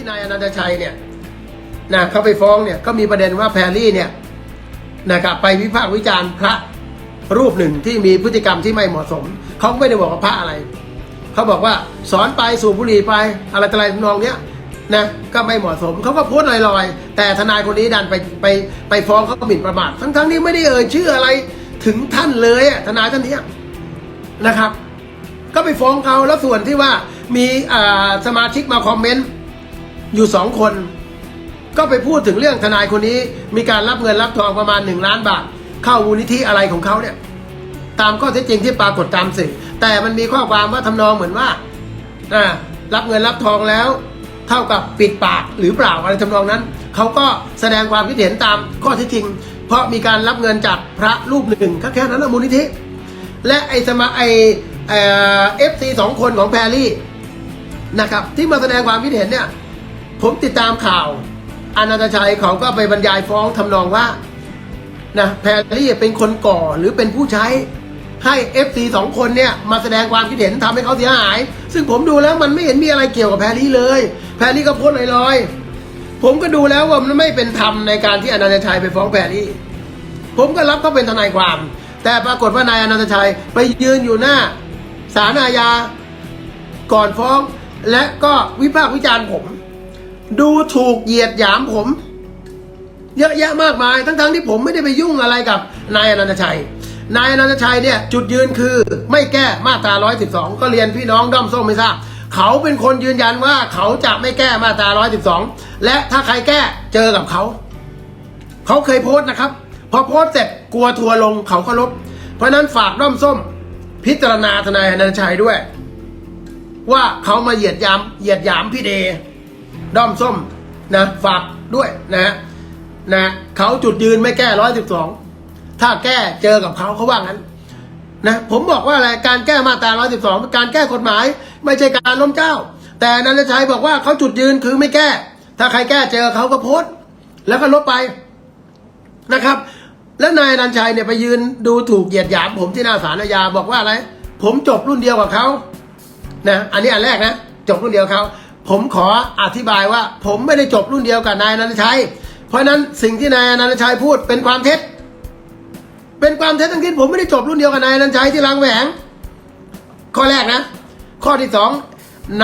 ที่นายอนันตชัยเนี่ยนะเขาไปฟ้องเนี่ยก็มีประเด็นว่าแพรรี่เนี่ยนะครับไปวิพากษ์วิจารณ์พระรูปหนึ่งที่มีพฤติกรรมที่ไม่เหมาะสม เขาไม่ได้บอกว่าพระอะไร เขาบอกว่าสอนไปสูบบุหรี่ไปอะไรต่ออะไรทำนองเนี้ยนะก็ไม่เหมาะสมเขาก็โพสต์ลอยๆ แต่ทนายคนนี้ดันไปไปไปฟ้องเขาก็หมิ่นประมาททั้งๆที่ไม่ได้เอ่ยชื่ออะไรถึงท่านเลยอะทนายท่านเนี้ยนะครับ ก็ไปฟ้องเขาแล้วส่วนที่ว่ามีสมาชิกมาคอมเมนต์ อยู่สองคน ก็ไปพูดถึงเรื่องทนายคนนี้ มีการรับเงินรับทองประมาณหนึ่งล้านบาท เข้ามูลนิธิอะไรของเขาเนี่ย ตามข้อเท็จจริงที่ปรากฏตามสื่อ แต่มันมีข้อความว่าทำนองเหมือนว่ารับเงินรับทองแล้ว เท่ากับปิดปากหรือเปล่าอะไรทำนองนั้นเขาก็แสดงความคิดเห็นตามข้อเท็จจริง เพราะมีการรับเงินจากพระรูปหนึ่งแค่นั้นนะมูลนิธิ และไอสมาไอเอฟซีสองคนของแพรรี่นะครับที่มาแสดงความคิดเห็นเนี่ย ผมติดตามข่าวอนันตชัยเขาก็ไปบรรยายฟ้องทำนองว่านะแพรรี่เป็นคนก่อหรือเป็นผู้ใช้ให้ FC สองคนเนี่ยมาแสดงความคิดเห็นทำให้เขาเสียหาย ซึ่งผมดูแล้วมันไม่เห็นมีอะไรเกี่ยวกับแพรรี่เลย แพรรี่ก็โพูดลอยๆ ผมก็ดูแล้วว่ามันไม่เป็นธรรมในการที่อนันตชัยไปฟ้องแพรรี่ ผมก็รับเขาเป็นทนายความ แต่ปรากฏว่านายอนันตชัยไปยืนอยู่หน้าศาลอาญาก่อนฟ้อง และก็วิพากษ์วิจารณ์ผม ดูถูกเหยียดหยามผม เยอะแยะมากมาย ทั้งๆที่ผมไม่ได้ไปยุ่งอะไรกับนายอนันตชัย นายอนันตชัยเนี่ยจุดยืนคือไม่แก้มาตรา 112 ก็เรียนพี่น้องด้อมส้มไม่ทราบเขาเป็นคนยืนยันว่าเขาจะไม่แก้มาตรา 112 และถ้าใครแก้เจอกับเขา เขาเคยโพสต์นะครับ พอโพสต์เสร็จกลัวทัวร์ลงเขาก็ลบ เพราะนั้นฝากด้อมส้ม พิจารณาทนายอนันตชัยด้วย ว่าเขามาเหยียดยามเหยียดหยามพี่เด ด้อมส้มนะฝากด้วยนะนะเขาจุดยืนไม่แก้ร้อยสิบสองถ้าแก้เจอกับเขาเขาว่างั้นนะผมบอกว่าอะไรการแก้มาตราร้อยสิบสองเป็นการแก้กฎหมาย ไม่ใช่การล้มเจ้า แต่นันทชัยบอกว่าเขาจุดยืนคือไม่แก้ ถ้าใครแก้เจอเขาก็โพสต์แล้วก็ลบไปนะครับ แล้วนายนันชัยเนี่ยไปยืนดูถูกเหยียดหยามผมที่หน้าศาลอาญาบอกว่าอะไร ผมจบรุ่นเดียวกับเขานะอันนี้อันแรกนะจบรุ่นเดียวเขา ผมขออธิบายว่า ผมไม่ได้จบรุ่นเดียวกับนายอนันชัย เพราะนั้นสิ่งที่นายอนันชัยพูดเป็นความเท็จ เป็นความเท็จทั้งสิ้นผมไม่ได้จบรุ่นเดียวกับนายอนันชัยที่รางแหวง ข้อแรกนะ ข้อที่สอง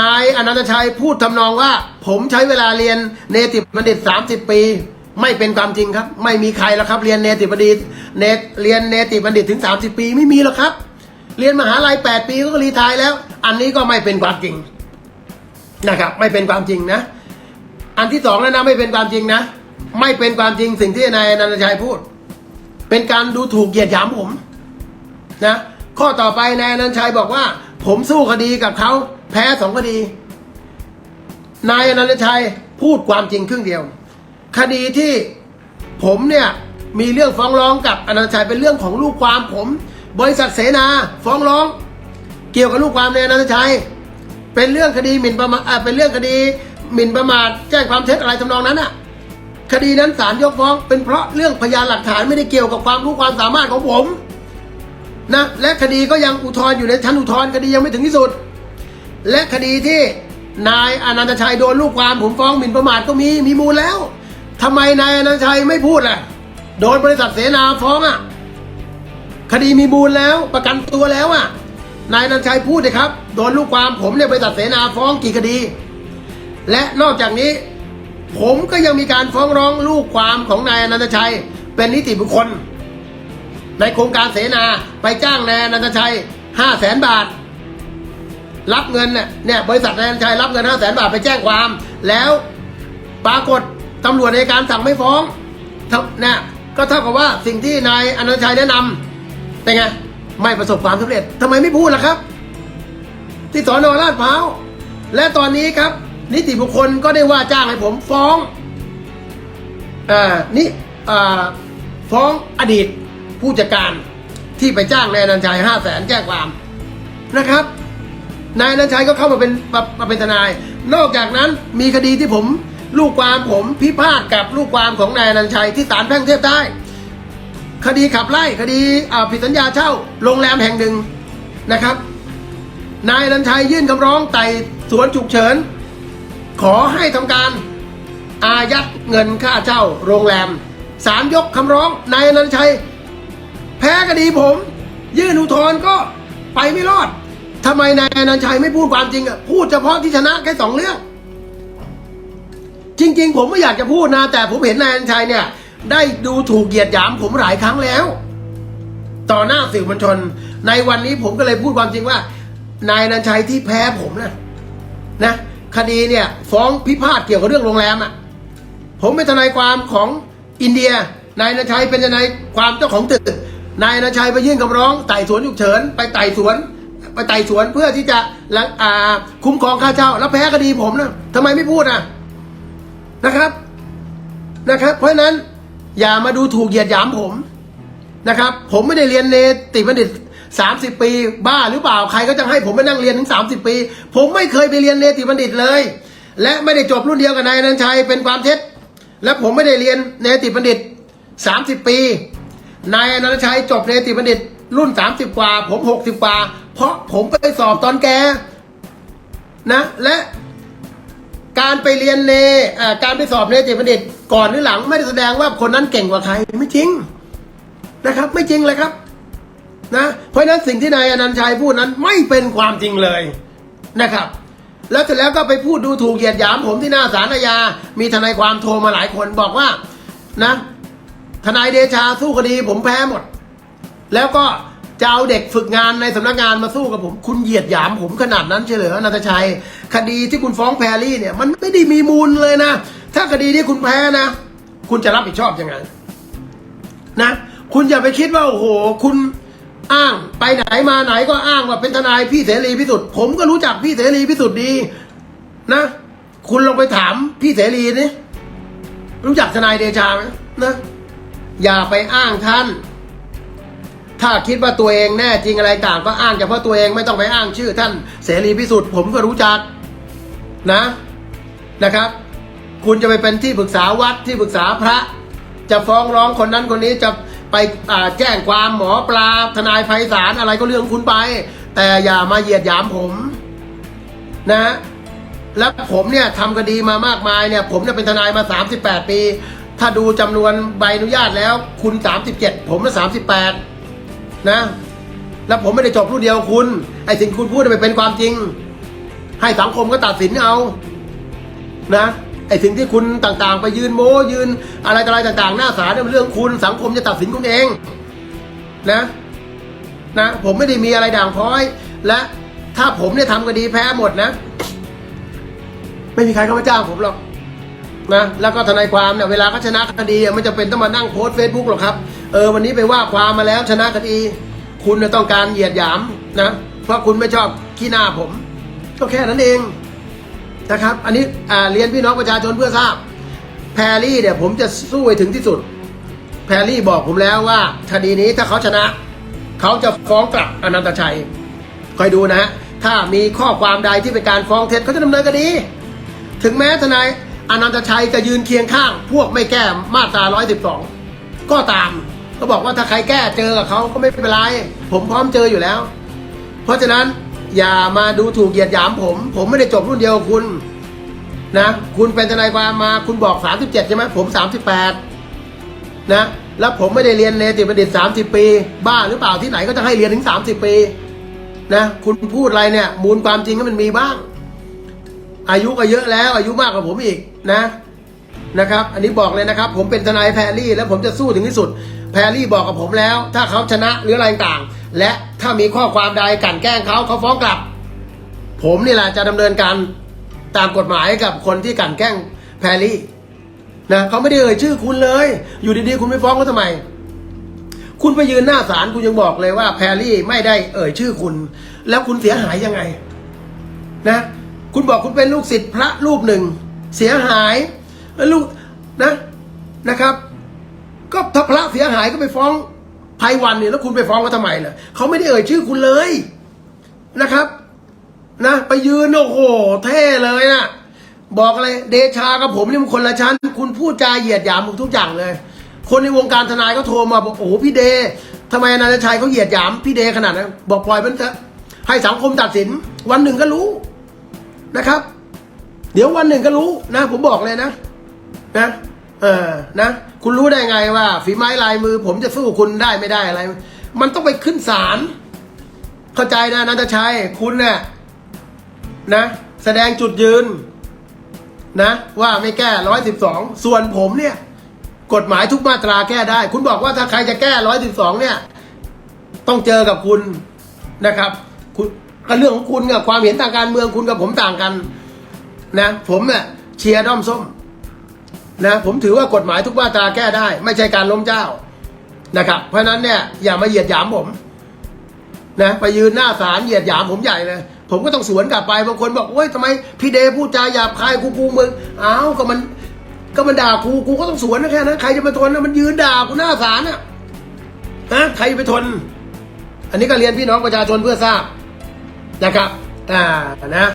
นายอนันตชัยพูดทำนองว่า ผมใช้เวลาเรียนเนติบัณฑิต 30 ปี ไม่เป็นความจริงครับ ไม่มีใครแล้วครับ เรียนเนติบัณฑิตเนตเรียนเนติบัณฑิตถึง 30 ปีไม่มีหรอกครับ เรียนมหาลัย8ปีก็รีทายแล้ว อันนี้ก็ไม่เป็นความจริง นะครับ ไม่เป็นความจริงนะ อันที่สองแล้วนะไม่เป็นความจริงนะ ไม่เป็นความจริงสิ่งที่นายอนันตชัยพูด เป็นการดูถูกเหยียดหยามผมนะ ข้อต่อไปนายอนันตชัยบอกว่า ผมสู้คดีกับเขาแพ้สองคดี นายอนันตชัยพูดความจริงครึ่งเดียว คดีที่ผมเนี่ยมีเรื่องฟ้องร้องกับอนันตชัยเป็นเรื่องของลูกความผม บริษัทเสนาฟ้องร้อง เกี่ยวกับลูกความนายอนันตชัย เป็นเรื่องคดีหมิ่นประมาทอ่าเป็นเรื่องคดีหมิ่นประมาทแจ้งความเท็จอะไรทำนองนั้นอะ คดีนั้นศาลยกฟ้อง เป็นเพราะเรื่องพยานหลักฐานไม่ได้เกี่ยวกับความรู้ความสามารถของผมนะและคดีก็ยังอุทธรณ์อยู่ในชั้นอุทธรณ์คดียังไม่ถึงที่สุด และคดีที่นายอนันตชัยโดนลูกความผมฟ้องหมิ่นประมาทก็มีมีมูลแล้วทำไมนายอนันตชัยไม่พูดล่ะโดนบริษัทเสนาฟ้องอะคดีมีมูลแล้วประกันตัวแล้วอะนายอนันตชัยพูดเลยครับ โดนลูกความผมเนี่ยบริษัทเสนาฟ้องกี่คดี และนอกจากนี้ ผมก็ยังมีการฟ้องร้องลูกความของนายอนันตชัย เป็นนิติบุคคล ในโครงการเสนาไปจ้างนายอนันตชัยห้าแสนบาท รับเงินเนี่ยเนี่ยบริษัทนายอนันตชัยรับเงินห้าแสนบาทไปแจ้งความ แล้วปรากฏตำรวจในการสั่งไม่ฟ้องเท่าเนี่ยก็เท่ากับว่าสิ่งที่นายอนันตชัยแนะนำเป็นไงไม่ประสบความสำเร็จทำไมไม่พูดล่ะครับ ที่สอนอลาดพร้าวและตอนนี้ครับ นิติบุคคลก็ได้ว่าจ้างให้ผมฟ้องอ่านี่อ่าฟ้องอดีตผู้จัดการที่ไปจ้างนายนันชัยห้าแสนแจ้งความนะครับ นายนันชัยก็เข้ามาเป็นมามาเป็นทนาย นอกจากนั้นมีคดีที่ผมลูกความผมพิพาทกับลูกความของนายนันชัยที่ศาลแพ่งเทพใต้คดีขับไล่คดีผิดสัญญาเช่าโรงแรมแห่งหนึ่งนะครับ นายอนันชัยยื่นคำร้องไต่สวนฉุกเฉิน ขอให้ทำการอายัดเงินค่าเช่าโรงแรมศาลยกคำร้องนายอนันชัย แพ้คดีผม ยื่นอุทธรณ์ก็ไปไม่รอดทำไมนายอนันชัยไม่พูดความจริงอะพูดเฉพาะที่ชนะแค่สองเรื่อง จริง ๆ ผมไม่อยากจะพูดนะ แต่ผมเห็นนายอนันชัยเนี่ย ได้ดูถูกเหยียดหยามผมหลายครั้งแล้ว ต่อหน้าสื่อมวลชน ในวันนี้ผมก็เลยพูดความจริงว่า นายนันชัยที่แพ้ผมนะนะคดีเนี่ยฟ้องพิพาทเกี่ยวกับเรื่องโรงแรมอะผมเป็นทนายความของอินเดีย นายนันชัยเป็นทนายความเจ้าของตึกนายนันชัยไปยื่นคำร้องไต่สวนฉุกเฉินไปไต่สวนไปไต่สวนเพื่อที่จะรังอาคุ้มครองค่าเช่า แล้วแพ้คดีผมนะทำไมไม่พูดอะนะครับนะครับ เพราะฉะนั้นอย่ามาดูถูกเหยียดหยามผมนะครับ ผมไม่ได้เรียนเนติบัณฑิต สามสิบปี บ้าหรือเปล่าใครก็จะให้ผมไปนั่งเรียนถึงสามสิบปี ผมไม่เคยไปเรียนเนติบัณฑิตเลย และไม่ได้จบรุ่นเดียวกับนายอนันชัยเป็นความเท็จ และผมไม่ได้เรียนเนติบัณฑิตสามสิบปีนายอนันชัยจบเนติบัณฑิต รุ่นสามสิบกว่า ผมหกสิบกว่า เพราะผมไปสอบตอนแกนะและการไปเรียนเนอ่การไปสอบเนติบัณฑิตก่อนหรือหลัง ไม่ได้แสดงว่าคนนั้นเก่งกว่าใครไม่จริงนะครับ ไม่จริงเลยครับ นะ เพราะฉะนั้นสิ่งที่นายอนันต์ชัยพูดนั้นไม่เป็นความจริงเลยนะครับ แล้วเสร็จแล้วก็ไปพูดดูถูกเหยียดหยามผมที่หน้าศาลอาญา มีทนายความโทรมาหลายคนบอกว่านะ ทนายเดชาสู้คดีผมแพ้หมด แล้วก็จะเอาเด็กฝึกงานในสำนักงานมาสู้กับผม คุณเหยียดหยามผมขนาดนั้นเฉลยนันชัย คดีที่คุณฟ้องแพรรี่เนี่ย มันไม่ได้มีมูลเลยนะ ถ้าคดีที่คุณแพ้นะ คุณจะรับผิดชอบยังไงนะ คุณอย่าไปคิดว่าโอ้โห คุณ อ้างไปไหนมาไหนก็อ้างว่าเป็นทนายพี่เสรีพิสุทธิ์ผมก็รู้จักพี่เสรีพิสุทธิ์ดีนะ คุณลองไปถามพี่เสรีนี่รู้จักทนายเดชาไหมนะ อย่าไปอ้างท่าน ถ้าคิดว่าตัวเองแน่จริงอะไรต่างก็อ้างเฉพาะตัวเองไม่ต้องไปอ้างชื่อ ท่านเสรีพิสุทธิ์ผมก็รู้จักนะนะครับ คุณจะไปเป็นที่ปรึกษาวัดที่ปรึกษาพระ จะฟ้องร้องคนนั้นคนนี้จะ ไปแจ้งความหมอปลาทนายไพศาลอะไรก็เรื่องคุณไป แต่อย่ามาเหยียดหยามผม นะแล้วผมเนี่ยทำคดีมามากมายเนี่ย ผมเนี่ยเป็นทนายมา 38 ปี ถ้าดูจำนวนใบอนุญาตแล้ว คุณ 37 ผมน่ะ38 นะ แล้วผมไม่ได้จบรุ่นเดียวคุณ ไอ้สิ่งคุณพูดไม่เป็นความจริง ให้สังคมก็ตัดสินเอา นะ ไอ้สิ่งที่คุณต่างๆ ไปยืนโม้ยืน อะไรต่ออะไรต่างๆ หน้าศาลเนี่ยเป็นเรื่องคุณสังคมจะตัดสินคุณเองนะนะผมไม่ได้มีอะไรด่างพร้อย และถ้าผมเนี่ยทำคดีแพ้หมดนะ ไม่มีใครเข้ามาจ้างผมหรอกนะแล้วก็ทนายความเนี่ยเวลาเขาชนะคดีไม่จำเป็นต้องมานั่งโพสเฟซบุ๊กหรอกครับเออวันนี้ไปว่าความมาแล้วชนะคดี คุณต้องการเหยียดหยามนะเพราะคุณไม่ชอบขี้หน้าผม ก็แค่นั้นเอง นะครับ อันนี้เรียนพี่น้องประชาชนเพื่อทราบ แพรรี่เนี่ยผมจะสู้ไปถึงที่สุด แพรรี่บอกผมแล้วว่าคดีนี้ถ้าเขาชนะ เขาจะฟ้องกลับอนันตชัย คอยดูนะฮะ ถ้ามีข้อความใดที่เป็นการฟ้องเท็จเขาจะดำเนินคดี ถึงแม้ทนายอนันตชัยจะยืนเคียงข้าง พวกไม่แก้มาตรา 112 ก็ตามก็บอกว่าถ้าใครแก้เจอกับเขาก็ไม่เป็นไร ผมพร้อมเจออยู่แล้ว เพราะฉะนั้น อย่ามาดูถูกเหยียดหยามผม ผมไม่ได้จบรุ่นเดียวกับคุณนะ คุณเป็นทนายความมาคุณบอก 37 ใช่ไหมผม 38 นะ แล้วผมไม่ได้เรียนเนติบัณฑิต 30 ปี บ้าหรือเปล่าที่ไหนก็จะให้เรียนถึง 30 ปี นะ คุณพูดอะไรเนี่ย มูลความจริงก็มันมีบ้าง อายุก็เยอะแล้ว อายุมากกว่าผมอีกนะนะครับ อันนี้บอกเลยนะครับ ผมเป็นทนายแพรรี่ แล้วผมจะสู้ถึงที่สุด พรรี่บอกกับผมแล้ว ถ้าเขาชนะหรืออะไรต่าง และถ้ามีข้อความใดกลันแกล้งเขาเขาฟ้องกลับ ผมนี่แหละจะดำเนินการตามกฎหมายกับคนที่กลันแกล้งแพรรี่นะเขาไม่ได้เอ่ยชื่อคุณเลย อยู่ดีๆ คุณไปฟ้องเขาทำไม คุณไปยืนหน้าศาลคุณยังบอกเลยว่าแพรรี่ไม่ได้เอ่ยชื่อคุณ แล้วคุณเสียหายยังไง นะ คุณบอกคุณเป็นลูกศิษย์พระรูปหนึ่ง เสียหายแล้วลูกนะนะครับ ก็ถ้าพระเสียหายก็ไปฟ้องภัยวันเนี่ยแล้วคุณไปฟ้องเขาทำไมล่ะเขาไม่ได้เอ่ยชื่อคุณเลยนะครับ นะ ไปยืนโอ้โหเท่เลยนะบอกอะไรเดชากับผมนี่มันคนละชั้น คุณพูดจาเหยียดหยามผมทุกอย่างเลย คนในวงการทนายก็โทรมาบอกโอ้โหพี่เดทำไมนันตชัยเขาเหยียดหยามพี่เดขนาดนั้นบอกปล่อยมันเถอะให้สังคมตัดสิน วันหนึ่งก็รู้นะครับ เดี๋ยววันหนึ่งก็รู้นะ ผมบอกเลยนะ นะ เออนะ คุณรู้ได้ไงว่า ฝีไม้ลายมือ ผมจะสู้คุณได้ไม่ได้อะไร มันต้องไปขึ้นศาลเข้าใจนะนันทชัยคุณเนี่ยนะ แสดงจุดยืน นะ ว่าไม่แก้ร้อยสิบสองส่วนผมเนี่ย กฎหมายทุกมาตราแก้ได้ คุณบอกว่าถ้าใครจะแก้ร้อยสิบสองเนี่ย ต้องเจอกับคุณนะครับ คุณก็เรื่องของคุณกับความเห็นทางการเมืองคุณกับผมต่างกัน นะ ผมเนี่ยเชียร์ด้อมส้ม นะผมถือว่ากฎหมายทุกมาตราแก้ได้ ไม่ใช่การล้มเจ้านะครับ เพราะนั้นเนี่ยอย่ามาเหยียดหยามผมนะไปยืนหน้าศาลเหยียดหยามผมใหญ่เลยผมก็ต้องสวนกลับไปบางคนบอกโอ้ยทำไมพี่เดพูดจาหยาบคายกูกูมึงอ้าวก็มันก็มันด่ากูกูก็ต้องสวนนะแค่นั้นใครจะมาทนนะมันยืนด่ากูหน้าศาลน่ะนะใครไปทน อันนี้ก็เรียนพี่น้องประชาชนเพื่อทราบนะครับอ่านะ